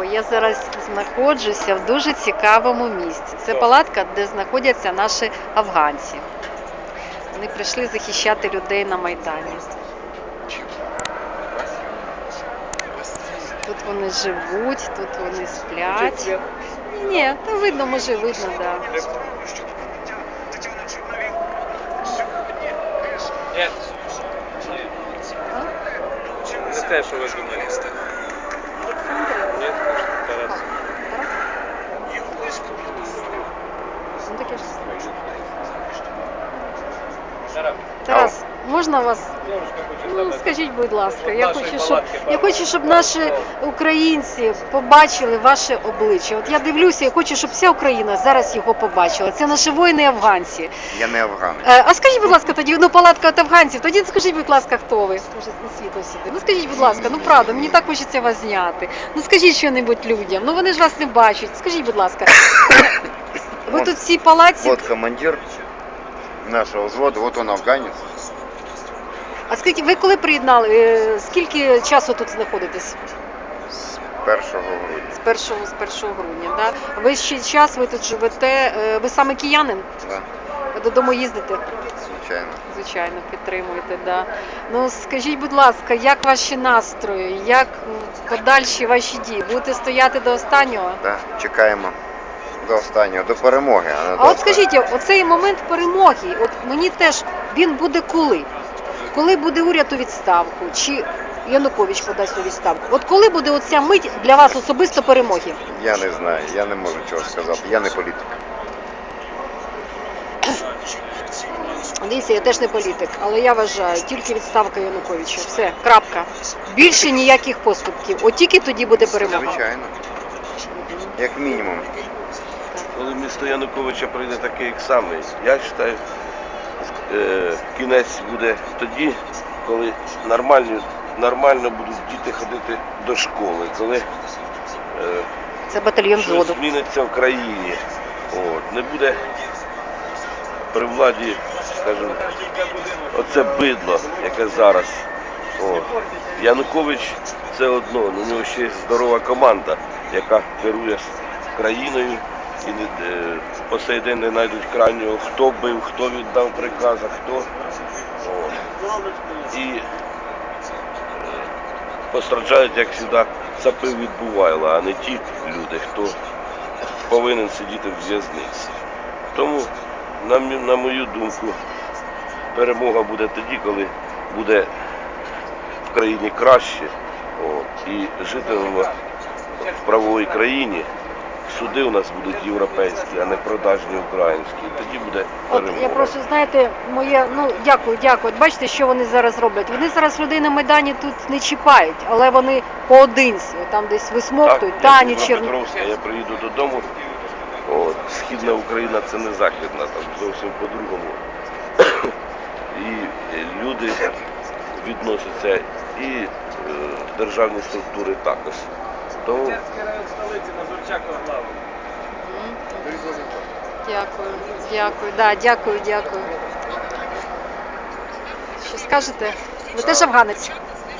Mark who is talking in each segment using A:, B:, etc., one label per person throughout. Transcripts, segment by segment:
A: цікаво. Я зараз знаходжуся в дуже цікавому місці. Це палатка, де знаходяться наші афганці. Вони прийшли захищати людей на Майдані. Тут вони живуть, тут вони сплять. Ні, та видно, може видно, так. Да.
B: Не те, що ви думали. конечно, Тарас.
A: Ну, таке ж.
B: Тарас.
A: Тарас, можна вас Ну, скажіть, будь ласка, я хочу, щоб я хочу, щоб наші українці побачили ваше обличчя. От я дивлюся, я хочу, щоб вся Україна зараз його побачила. Це наші воїни афганці.
C: Я не афганець.
A: А скажіть, будь ласка, тоді ну палатка от афганців. Тоді скажіть, будь ласка, хто ви? Може, на світло сюди. Ну скажіть, будь ласка, ну правда, мені так хочеться вас зняти. Ну скажіть що-небудь людям. Ну вони ж вас не бачать. Скажіть, будь ласка, ви тут в цій палаці.
C: Вот командир нашего взвода, вот он афганец.
A: А скільки ви коли приєднали? е, Скільки часу тут знаходитесь?
C: З 1 грудня.
A: З першого з 1 грудня, да? Ви ще час, ви тут живете. е, Ви саме киянин?
C: Да,
A: додому їздите?
C: звичайно.
A: Звичайно, підтримуєте, да. Ну скажіть, будь ласка, як ваші настрої, як подальші ваші дії? Будете стояти до останнього?
C: Да, чекаємо до останнього, до перемоги. А, не до
A: А от
C: останнього.
A: скажіть, оцей момент перемоги, от мені теж він буде коли? Коли буде уряд у відставку? Чи Янукович подасть у відставку? От коли буде оця мить для вас особисто перемоги?
C: Я не знаю, я не можу чого сказати. Я не політик.
A: Дивіться, я теж не політик, але я вважаю, тільки відставка Януковича. Все, крапка. Більше ніяких поступків. От тільки тоді буде перемога.
C: Звичайно. Як мінімум.
D: Коли місто Януковича прийде такий як самий, я вважаю, е, кінець буде тоді, коли нормально, нормально будуть діти ходити до школи, коли е,
A: Це батальйон
D: щось
A: згоду.
D: зміниться в країні. От, не буде при владі, скажімо, оце бидло, яке зараз. От. Янукович це одно, у нього ще є здорова команда, яка керує країною і по сей день не знайдуть крайнього, хто бив, хто віддав приказ, а хто. От. І е, постраждають, як завжди, цапи від Бувайла, а не ті люди, хто повинен сидіти в в'язниці. Тому, на, на мою думку, перемога буде тоді, коли буде в країні краще от, і житимемо в правовій країні. Суди у нас будуть європейські, а не продажні українські. Тоді буде
A: От
D: перемога.
A: я просто знаєте, моє ну дякую, дякую. От бачите, що вони зараз роблять. Вони зараз людей на майдані тут не чіпають, але вони поодинці, там десь висмоктують,
D: я
A: Тані
D: з. Дніпропетровська, я приїду додому. От, Східна Україна це не західна, там зовсім по-другому. І люди відносяться, і е, державні структури також. Тому
B: Чернецький район столиці на Зурчакова главу.
A: Дякую, дякую, да, дякую, дякую. Що скажете? Ви теж афганець?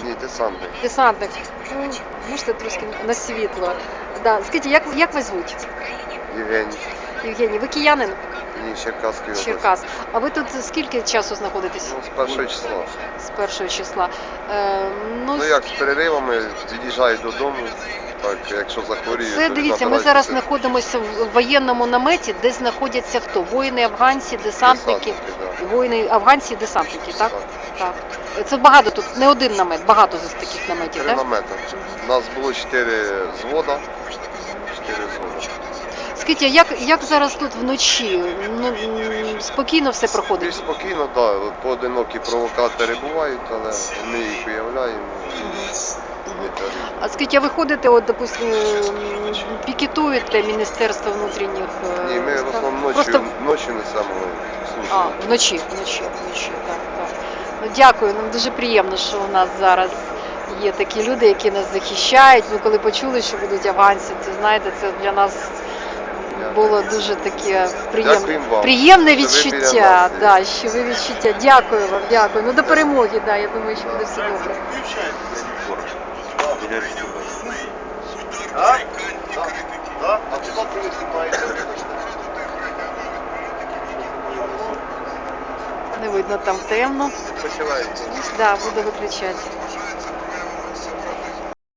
C: Ні, десантник.
A: Десантник. Ну, можете трошки на світло. Да. Скажіть, як, як вас звуть?
C: Євгеній.
A: Євгеній, ви киянин?
C: Ні, Черкаський область.
A: Черкас. А ви тут скільки часу знаходитесь?
C: Ну, з першого числа.
A: З першого числа. Е, ну,
C: Ну як з переривами від'їжджаю додому. Так, якщо захворію,
A: Це
C: то
A: дивіться, ми зараз знаходимося в воєнному наметі, де знаходяться хто? Воїни, афганці, десантники.
C: Десантники,
A: Воїни, афганці, десантники, так?
C: Так.
A: Так. Це багато тут, не один намет, багато з таких наметів,
C: Три
A: так?
C: намети. У нас було чотири звода. Чотири звода.
A: Скажіть, а як, як зараз тут вночі? Ну, спокійно все
C: Більш
A: проходить?
C: спокійно, так, да, поодинокі провокатори бувають, але ми їх тероризуємо.
A: А скажіть, а ви ходите, от, допустим, м, пікетуєте Міністерство внутрішніх е,
C: Ні, ми в
A: справ?
C: основному ночі,
A: Просто
C: ночі несемо службу.
A: А, вночі, вночі, вночі, так, так. Ну, дякую, нам дуже приємно, що у нас зараз є такі люди, які нас захищають. Ми коли почули, що будуть афганці, то знаєте, це для нас було дуже таке приємне, приємне відчуття. Да, що ви відчуття. Дякую вам, дякую. Ну до перемоги, да, я думаю, що буде все добре. Не видно там темно. Да, буду виключати.